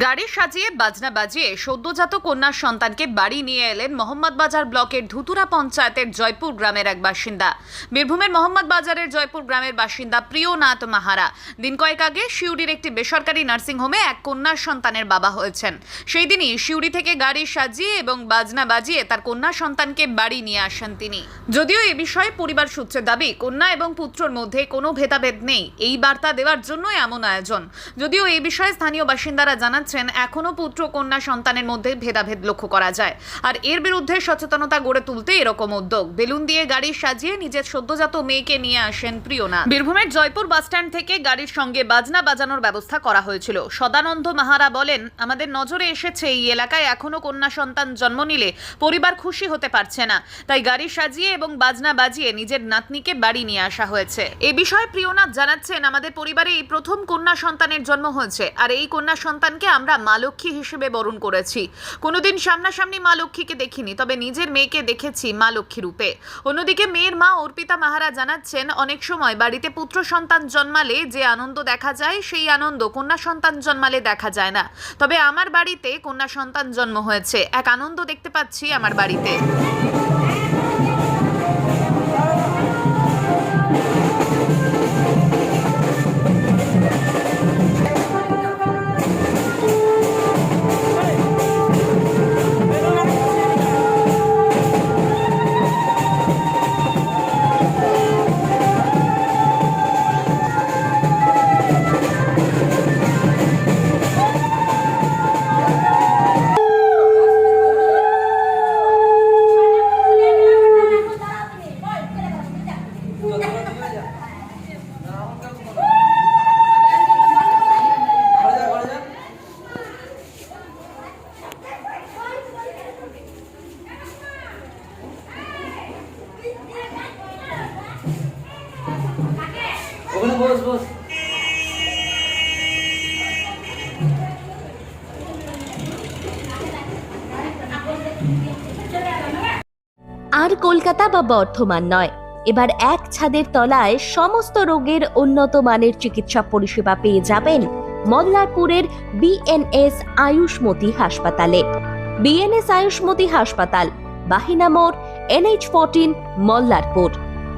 গাড়ি সাজিয়ে, বাজনা বাজিয়ে সদ্যজাত কন্যার সন্তানকে বাড়ি নিয়ে এলেন মোহাম্মদ বাজার ব্লকের ধুতুরা পঞ্চায়েতের জয়পুর গ্রামের এক বাসিন্দা। বীরভূমের মোহাম্মদ বাজারের জয়পুর গ্রামের বাসিন্দা প্রিয়নাথ মাহারা। দিন কয়েক আগে শিউরির একটি বেসরকারি নার্সিংহোমে এক কন্যার সন্তানের বাবা হয়েছেন। সেই দিনই শিউরি থেকে গাড়ি সাজিয়ে এবং বাজনা বাজিয়ে তার কন্যা সন্তানকে বাড়ি নিয়ে আসেন তিনি। যদিও এ বিষয়ে পরিবার সূত্রে দাবি, কন্যা এবং পুত্রর মধ্যে কোনো ভেদাভেদ নেই। এই বার্তা দেওয়ার জন্য এমন আয়োজন। যদিও এই বিষয়ে স্থানীয় বাসিন্দারা জানাচ্ছেন এখনও পুত্র কন্যা সন্তানের মধ্যে ভেদাভেদ লক্ষ্য করা যায়। আর এর বিরুদ্ধে সচেতনতা গড়ে তুলতে এরকম উদ্যোগ। বেলুন দিয়ে গাড়ি সাজিয়ে নিজের সদ্যজাত মেয়েকে নিয়ে আসেন প্রিয়না। বীরভূমের জয়পুর বাসস্ট্যান্ড থেকে গাড়ির সঙ্গে বাজনা বাজানোর ব্যবস্থা করা হয়েছিল। সদানন্দ মাহারা বলেন, আমাদের নজরে এসেছে এই এলাকায় এখনও কন্যা সন্তান জন্ম নিলে পরিবার খুশি হতে পারছে না। তাই গাড়ি সাজিয়ে এবং বাজনা বাজিয়ে নিজের নাতনিকে বাড়ি নিয়ে আসা হয়েছে। এ বিষয়ে প্রিয়নাথ জানাচ্ছেন, আমাদের পরিবারে এই প্রথম কন্যা সন্তানের জন্ম হয়েছে। আর এই কন্যা সন্তানকে আমরা মা লক্ষ্মী হিসেবে বরণ করেছি। কোনোদিন সামনাসামনি মা লক্ষ্মীকে দেখিনি, তবে নিজের মেয়েকে দেখেছি মা লক্ষ্মী রূপে। অন্যদিকে মেয়ের মা অর্পিতা মাহারা জানাচ্ছেন, অনেক সময় বাড়িতে পুত্র সন্তান জন্মালে যে আনন্দ দেখা যায়, সেই আনন্দ কন্যা সন্তান জন্মালে দেখা যায় না। তবে আমার বাড়িতে কন্যা সন্তান জন্ম হয়েছে। এক আনন্দ দেখতে পাচ্ছি আমার বাড়িতে। বস বস। আর কলকাতা বা বর্ধমান নয়। এবার এক ছাদের তলায় সমস্ত রোগের উন্নত মানের চিকিৎসা পরিষেবা পেয়ে যাবেন মল্লারপুরের বিএনএস আয়ুষ্মতি হাসপাতালে। বিএনএস আয়ুষ্মতি হাসপাতাল বাহিনা মোড় NH fourteen, Mallarpur.